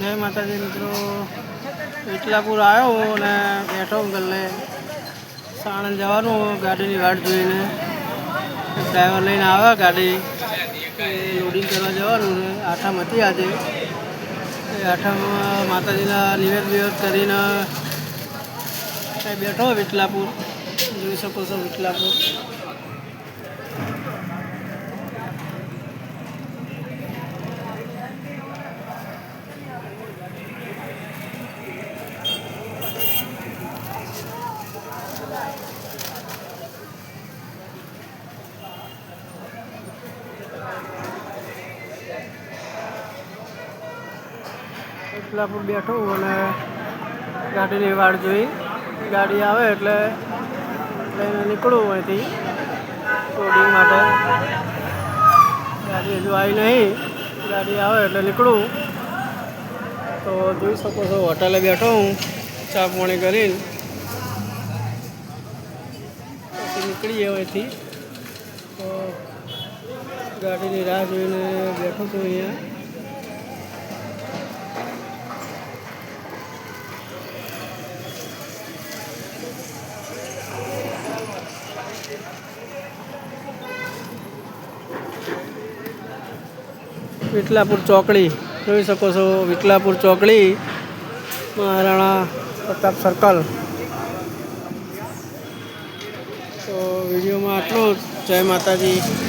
જય માતાજી મિત્રો. વિટલાપુર આવ્યો અને બેઠો ગલ્લે. સાણંદ જવાનું ગાડીની વાટ જોઈને. ડ્રાઈવર લઈને આવ્યા ગાડી. લોડિંગ કરવા જવાનું ને આઠમ હતી આજે. એ આઠમ માતાજીના નિવેદ વિવેદ કરીને બેઠો વિટલાપુર જોઈ શકો છો વિટલાપુર વિટલાપુર બેઠો અને ગાડીની વાટ જોઈ. ગાડી આવે એટલે લઈને નીકળું અહીંથી લોડિંગ માટે. ગાડી હજુ આવી નહીં. ગાડી આવે એટલે નીકળું. તો જોઈ શકો છો, હોટલે બેઠો હું. ચા પાણી કરીને. પછી નીકળીએ અહીંથી. તો ગાડીની રાહ જોઈને બેઠો છું અહીંયા. વિટલાપુર ચોકડી. જોઈ શકો છો વિટલાપુર ચોકડી, મહારાણા પ્રતાપ સર્કલ. તો વિડીયોમાં આટલું જ. જય માતાજી.